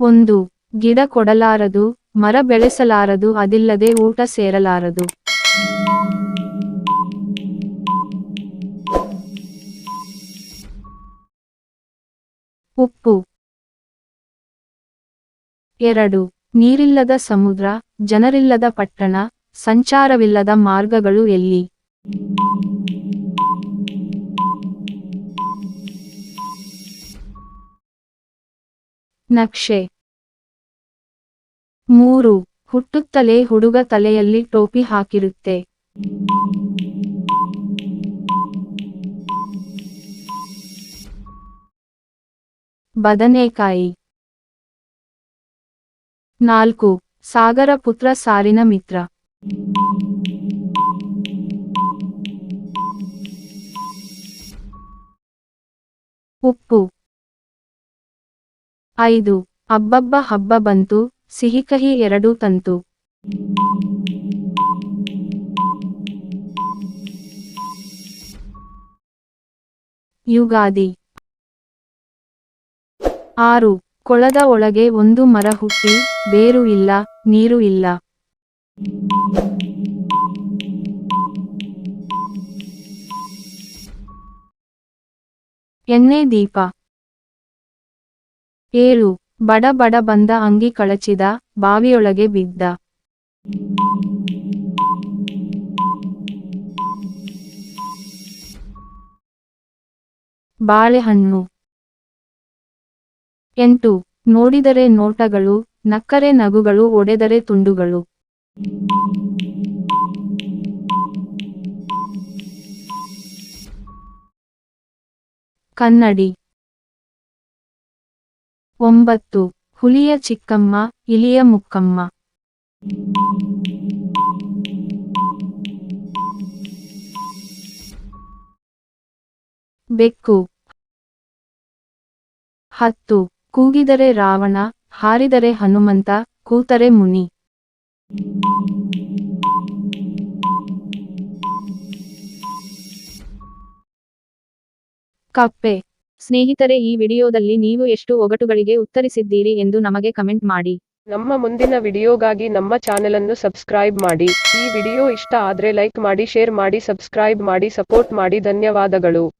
ಒಂದು, ಗಿಡ ಕೊಡಲಾರದು, ಮರ ಬೆಳೆಸಲಾರದು, ಅದಿಲ್ಲದೆ ಊಟ ಸೇರಲಾರದು. ಉಪ್ಪು. ಎರಡು, ನೀರಿಲ್ಲದ ಸಮುದ್ರ, ಜನರಿಲ್ಲದ ಪಟ್ಟಣ, ಸಂಚಾರವಿಲ್ಲದ ಮಾರ್ಗಗಳು ಎಲ್ಲಿ? ನಕ್ಷೆ. ಮೂರು ಹುಟ್ಟುತ್ತಲೇ ಹುಡುಗ ತಲೆಯಲ್ಲಿ ಟೋಪಿ ಹಾಕಿರುತ್ತೆ. ಬದನೆಕಾಯಿ. ನಾಲ್ಕು ಸಾಗರ ಪುತ್ರ ಸಾರಿನ ಮಿತ್ರ. ಉಪ್ಪು. ಐದು. ಅಬ್ಬಬ್ಬ ಹಬ್ಬ ಬಂತು, ಸಿಹಿಕಹಿ ಎರಡೂ ತಂತು. ಯುಗಾದಿ. ಆರು. ಕೊಳದ ಒಳಗೆ ಒಂದು ಮರ ಹುಟ್ಟಿ, ಬೇರು ಇಲ್ಲ, ನೀರು ಇಲ್ಲ. ಎಣ್ಣೆ ದೀಪ. ಏಳು, ಬಡ ಬಡ ಬಂದ ಅಂಗಿ ಕಳಚಿದ, ಬಾವಿಯೊಳಗೆ ಬಿದ್ದ. ಬಾಳೆಹಣ್ಣು. ಎಂಟು, ನೋಡಿದರೆ ನೋಟಗಳು, ನಕ್ಕರೆ ನಗುಗಳು, ಒಡೆದರೆ ತುಂಡುಗಳು. ಕನ್ನಡಿ. ಒಂಬತ್ತು. ಹುಲಿಯ ಚಿಕ್ಕಮ್ಮ ಇಲಿಯ ಮುಕ್ಕಮ್ಮ. ಬೆಕ್ಕು. ಹತ್ತು. ಕೂಗಿದರೆ ರಾವಣ ಹಾರಿದರೆ ಹನುಮಂತ ಕೂತರೆ ಮುನಿ. ಕಪ್ಪೆ. ಸ್ನೇಹಿತರೆ, ಈ ವಿಡಿಯೋದಲ್ಲಿ ನೀವು ಎಷ್ಟು ಒಗಟುಗಳಿಗೆ ಉತ್ತರಿಸಿದ್ದೀರಿ ಎಂದು ನಮಗೆ ಕಮೆಂಟ್ ಮಾಡಿ. ನಮ್ಮ ಮುಂದಿನ ವಿಡಿಯೋಗಾಗಿ ನಮ್ಮ ಚಾನೆಲ್ ಅನ್ನು ಸಬ್ಸ್ಕ್ರೈಬ್ ಮಾಡಿ. ಈ ವಿಡಿಯೋ ಇಷ್ಟ ಆದ್ರೆ ಲೈಕ್ ಮಾಡಿ, ಶೇರ್ ಮಾಡಿ, ಸಬ್ಸ್ಕ್ರೈಬ್ ಮಾಡಿ, ಸಪೋರ್ಟ್ ಮಾಡಿ. ಧನ್ಯವಾದಗಳು.